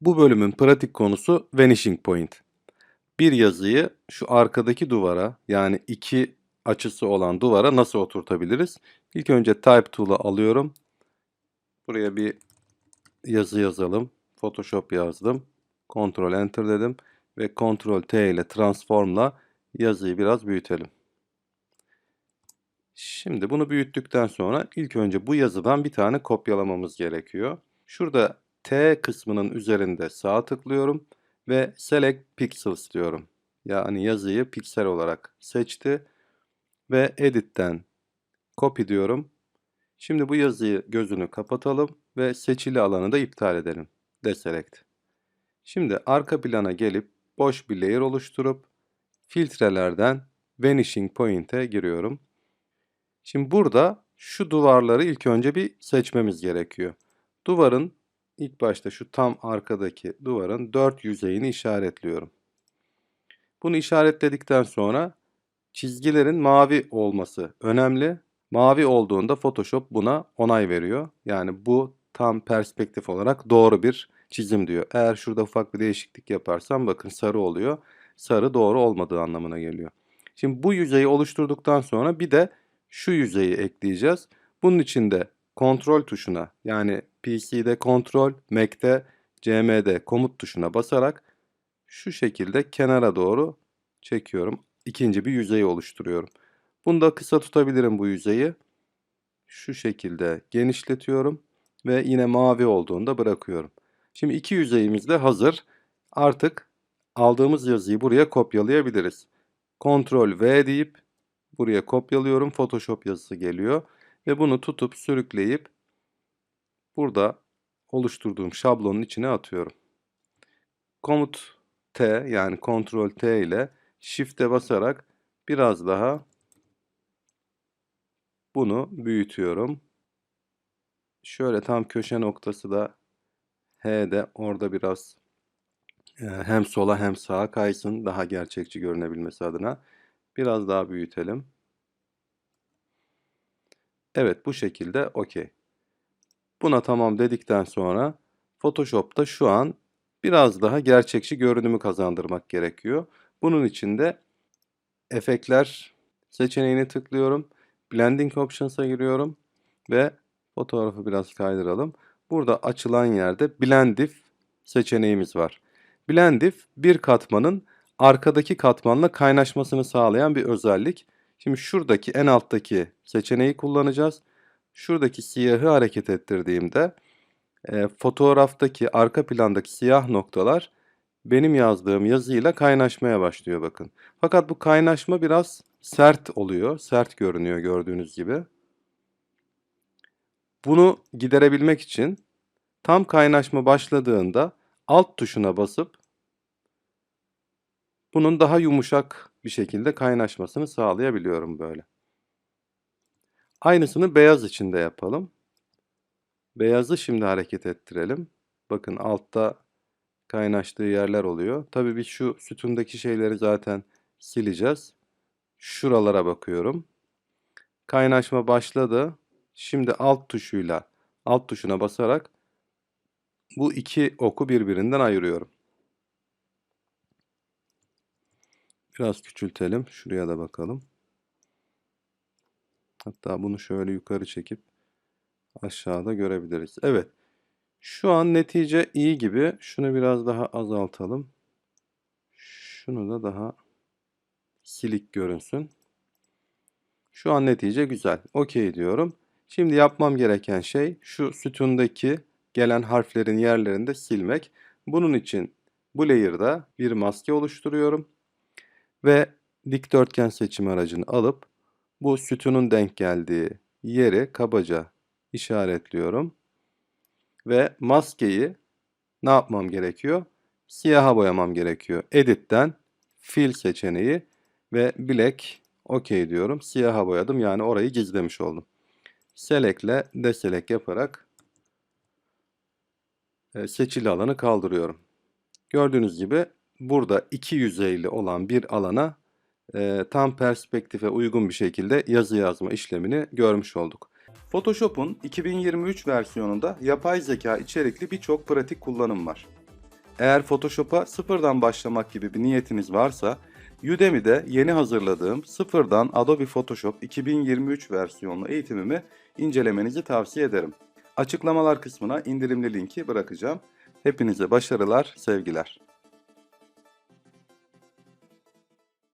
Bu bölümün pratik konusu Vanishing Point. Bir yazıyı şu arkadaki duvara yani iki açısı olan duvara nasıl oturtabiliriz? İlk önce Type Tool'u alıyorum. Buraya bir yazı yazalım. Photoshop yazdım. Ctrl Enter dedim ve Ctrl T ile Transform'la yazıyı biraz büyütelim. Şimdi bunu büyüttükten sonra ilk önce bu yazıdan bir tane kopyalamamız gerekiyor. Şurada T kısmının üzerinde sağ tıklıyorum ve Select Pixels diyorum. Yani yazıyı piksel olarak seçti ve Edit'ten copy diyorum. Şimdi bu yazıyı gözünü kapatalım ve seçili alanı da iptal edelim. Deselect. Şimdi arka plana gelip boş bir layer oluşturup filtrelerden Vanishing Point'e giriyorum. Şimdi burada şu duvarları ilk önce bir seçmemiz gerekiyor. Duvarın ilk başta şu tam arkadaki duvarın dört yüzeyini işaretliyorum. Bunu işaretledikten sonra çizgilerin mavi olması önemli. Mavi olduğunda Photoshop buna onay veriyor. Yani bu tam perspektif olarak doğru bir çizim diyor. Eğer şurada ufak bir değişiklik yaparsam bakın sarı oluyor. Sarı doğru olmadığı anlamına geliyor. Şimdi bu yüzeyi oluşturduktan sonra bir de şu yüzeyi ekleyeceğiz. Bunun için de kontrol tuşuna yani PC'de kontrol, Mac'te CM'de komut tuşuna basarak şu şekilde kenara doğru çekiyorum. İkinci bir yüzeyi oluşturuyorum. Bunu da kısa tutabilirim bu yüzeyi. Şu şekilde genişletiyorum ve yine mavi olduğunda bırakıyorum. Şimdi iki yüzeyimiz de hazır. Artık aldığımız yazıyı buraya kopyalayabiliriz. Ctrl V deyip buraya kopyalıyorum. Photoshop yazısı geliyor ve bunu tutup sürükleyip burada oluşturduğum şablonun içine atıyorum. Komut T yani Ctrl T ile Shift'e basarak biraz daha bunu büyütüyorum. Şöyle tam köşe noktası da H'de orada biraz e, hem sola hem sağa kaysın daha gerçekçi görünebilmesi adına. Biraz daha büyütelim. Evet bu şekilde okey. Buna tamam dedikten sonra Photoshop'ta şu an biraz daha gerçekçi görünümü kazandırmak gerekiyor. Bunun için de efektler seçeneğini tıklıyorum. Blending Options'a giriyorum ve fotoğrafı biraz kaydıralım. Burada açılan yerde Blendif seçeneğimiz var. Blendif bir katmanın arkadaki katmanla kaynaşmasını sağlayan bir özellik. Şimdi şuradaki en alttaki seçeneği kullanacağız. Şuradaki siyahı hareket ettirdiğimde e, fotoğraftaki arka plandaki siyah noktalar benim yazdığım yazıyla kaynaşmaya başlıyor bakın. Fakat bu kaynaşma biraz sert oluyor. Sert görünüyor gördüğünüz gibi. Bunu giderebilmek için tam kaynaşma başladığında alt tuşuna basıp bunun daha yumuşak bir şekilde kaynaşmasını sağlayabiliyorum böyle. Aynısını beyaz için de yapalım. Beyazı şimdi hareket ettirelim. Bakın altta kaynaştığı yerler oluyor. Tabii biz şu sütundaki şeyleri zaten sileceğiz. Şuralara bakıyorum. Kaynaşma başladı. Şimdi alt tuşuyla alt tuşuna basarak bu iki oku birbirinden ayırıyorum. Biraz küçültelim. Şuraya da bakalım. Hatta bunu şöyle yukarı çekip aşağıda görebiliriz. Evet. Şu an netice iyi gibi. Şunu biraz daha azaltalım. Şunu da daha silik görünsün. Şu an netice güzel. Okey diyorum. Şimdi yapmam gereken şey şu sütundaki gelen harflerin yerlerini de silmek. Bunun için bu layer'da bir maske oluşturuyorum. Ve dikdörtgen seçim aracını alıp bu sütunun denk geldiği yeri kabaca işaretliyorum. Ve maskeyi ne yapmam gerekiyor? Siyaha boyamam gerekiyor. Edit'ten fill seçeneği ve black OK diyorum. Siyaha boyadım yani orayı gizlemiş oldum. Select ile deselect yaparak e, seçili alanı kaldırıyorum. Gördüğünüz gibi burada iki yüzeyli olan bir alana e, tam perspektife uygun bir şekilde yazı yazma işlemini görmüş olduk. Photoshop'un 2023 versiyonunda yapay zeka içerikli birçok pratik kullanım var. Eğer Photoshop'a sıfırdan başlamak gibi bir niyetiniz varsa Udemy'de yeni hazırladığım sıfırdan Adobe Photoshop 2023 versiyonlu eğitimimi incelemenizi tavsiye ederim. Açıklamalar kısmına indirimli linki bırakacağım. Hepinize başarılar, sevgiler.